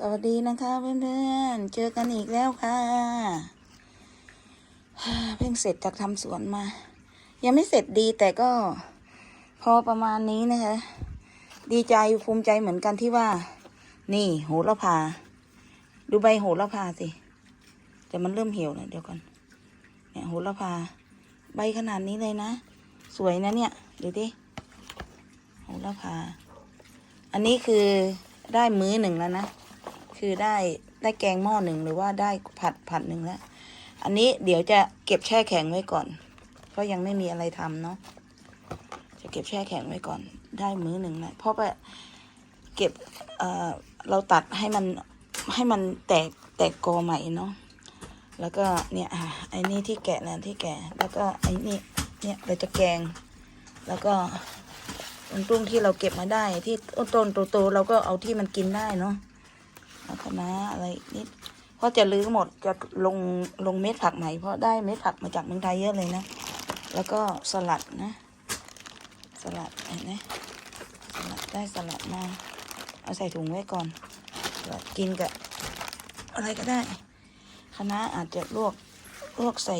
สวัสดีนะคะเพื่อนๆ เจอกันอีกแล้วค่ะ เพิ่งเสร็จจากทำสวนมา ยังไม่เสร็จดีแต่ก็พอประมาณนี้นะคะ ดีใจภูมิใจเหมือนกันที่ว่า นี่โหระพา ดูใบโหระพาสิ แต่มันเริ่มเหี่ยวแล้วเดี๋ยวก่อน เนี่ยโหระพา ใบขนาดนี้เลยนะ สวยนะเนี่ยดูดิโหระพา อันนี้คือได้มื้อหนึ่งแล้วนะ คือได้ได้แกงหม้อหนึ่งหรือว่าได้ผัดผัดหนึ่งแล้ว อันนี้เดี๋ยวจะเก็บแช่แข็งไว้ก่อนเพราะยังไม่มีอะไรทำเนาะ จะเก็บแช่แข็งไว้ก่อน ได้มื้อหนึ่งนะเพราะว่าเก็บเอ่อเราตัดให้มันให้มันแตกแตกกอใหม่เนาะ แล้วก็เนี่ยอะไอ้นี่ที่แกะนะที่แกะ แล้วก็ไอ้นี่เนี่ยเราจะแกง แล้วก็ต้นตุ้งที่เราเก็บมาได้ที่ต้นโตๆเราก็เอาที่มันกินได้เนาะ แล้วคณะอะไรนิดเพราะจะลื้อหมดจะลงลงเม็ดผักใหม่เพราะได้เม็ดผักมาจากเมืองไทยเยอะเลยนะ แล้วก็สลัดนะ สลัดเห็นไหมสลัดได้สลัดมาเอาใส่ถุงไว้ก่อนสลัดกินกับอะไรก็ได้คณะอาจจะลวกลวกใส่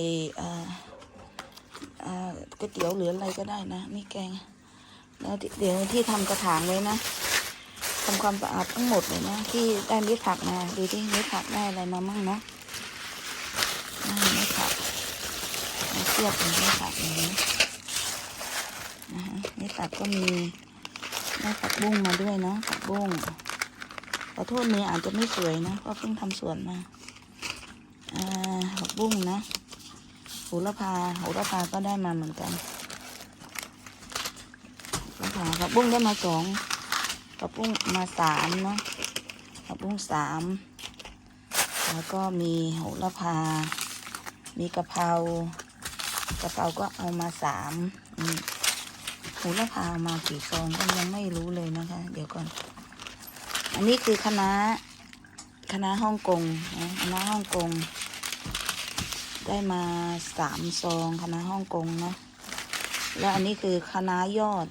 ก๋วยเตี๋ยวหรืออะไรก็ได้นะนี่แกงแล้วเดี๋ยวที่ทำกระถางไว้นะ ทำความสะอาดทั้งหมดเลยนะที่ได้เม็ดผักมาดูที่เม็ดผักได้อะไรมามั่งนะได้เม็ดผักเทียบกับเม็ดผักอย่างนี้นะฮะเม็ดผักก็มีได้ผักบุ้งมาด้วยเนาะผักบุ้งขอโทษเนื้ออาจจะไม่สวยนะเพราะเพิ่งทำสวนมาผักบุ้งนะโหระพาโหระพาก็ได้มาเหมือนกันแล้วค่ะผักบุ้งได้มาสอง ผักบุ้งมาสามเนาะผักบุ้งสามแล้วก็มีโหระพา มีกะเพรากะเพราก็เอามาสามโหระพามากี่ซองก็ยังไม่รู้เลยนะคะ เดี๋ยวก่อน อันนี้คือคณะคณะฮ่องกงนะคณะฮ่องกง ได้มาสามซองคณะฮ่องกงเนาะแล้วอันนี้คือคณะยอด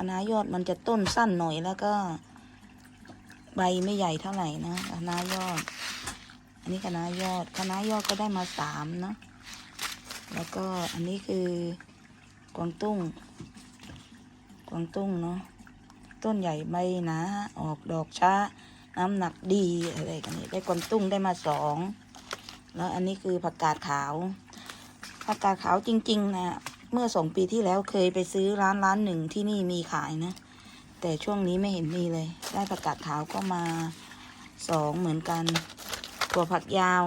คะน้ายอดมันจะต้นสั้นหน่อยแล้วก็ใบไม่ใหญ่เท่าไหร่นะคะน้ายอด อันนี้คะน้ายอดคะน้ายอดก็ได้มาสามเนาะแล้วก็อันนี้คือกวางตุ้ง กวางตุ้งเนาะต้นใหญ่ใบหนาออกดอกช้า น้ำหนักดีอะไรกันนี่ได้กวางตุ้งได้มาสองแล้วอันนี้คือผักกาดขาวผักกาดขาวจริง ๆ นะ เมื่อสองปีที่แล้วเคยไปซื้อร้านร้านหนึ่งที่นี่มีขายนะ แต่ช่วงนี้ไม่เห็นมีเลย ได้ผักกาดขาวก็มาสองเหมือนกัน ถั่วฝักยาว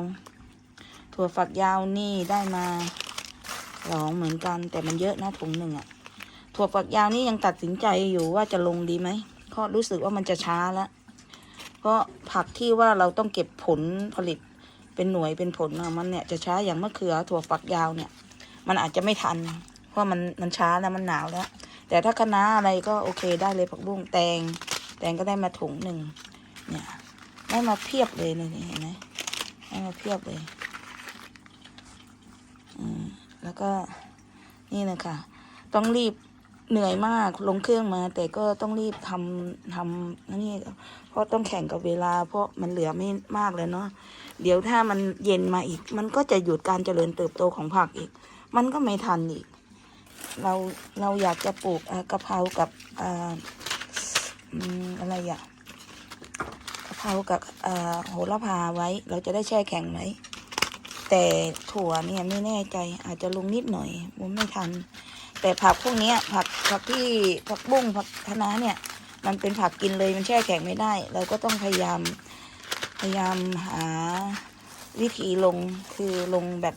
ถั่วฝักยาวนี่ได้มาสองเหมือนกัน แต่มันเยอะนะถุงหนึ่งอะถั่วฝักยาวนี่ยังตัดสินใจอยู่ว่าจะลงดีไหมเพราะรู้สึกว่ามันจะช้าแล้วเพราะผักที่ว่าเราต้องเก็บผลผลิตเป็นหน่วยเป็นผลมันเนี่ยจะช้าอย่างมะเขือถั่วฝักยาวเนี่ย มันอาจจะไม่ทัน เพราะมันมันช้าแล้วมันหนาวแล้ว แต่ถ้าคะน้าอะไรก็โอเคได้เลยผักบุ้งแตง แตงก็ได้มาถุงหนึ่งเนี่ยได้มาเพียบเลยเนี่เห็นไหมได้มาเพียบเลยอืมแล้วก็นี่นะคะต้องรีบเหนื่อยมากลงเครื่องมา แต่ก็ต้องรีบทำทำนี่เพราะต้องแข่งกับเวลา เพราะมันเหลือไม่มากเลยเนาะเดี๋ยวถ้ามันเย็นมาอีก มันก็จะหยุดการเจริญเติบโตของผักอีก มันก็ไม่ทันอีก เราเราอยากจะปลูกกะเพรากับอ่าอืมอะไรอะกะเพรากับโหระพาไว้ เราจะได้แช่แข็งไว้แต่ถั่วเนี่ยไม่แน่ใจอาจจะลงนิดหน่อยมันไม่ทัน แต่ผักพวกนี้ผักผักที่ผักบุ้งผักคะน้าเนี่ย มันเป็นผักกินเลยมันแช่แข็งไม่ได้ เราก็ต้องพยายามพยายามหาวิธีลงคือลงแบบ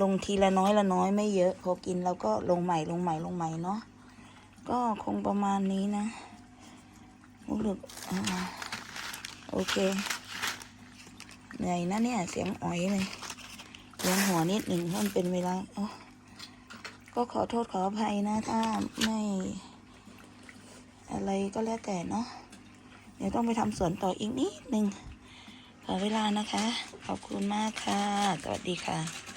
ลงทีละน้อยละน้อยไม่เยอะพอกินแล้วก็ลงใหม่ลงใหม่ลงใหม่เนาะก็คงประมาณนี้นะรู้สึกโอเคเหนื่อยนะเนี่ยเสียงอ๋อยเลยเสียงหัวนิดหนึ่งเพราะมันเป็นเวลาก็ขอโทษขออภัยนะถ้าไม่อะไรก็แล้วแต่เนาะเดี๋ยวต้องไปทำสวนต่ออีกนิดหนึ่งขอเวลานะคะ ขอบคุณมากค่ะ สวัสดีค่ะ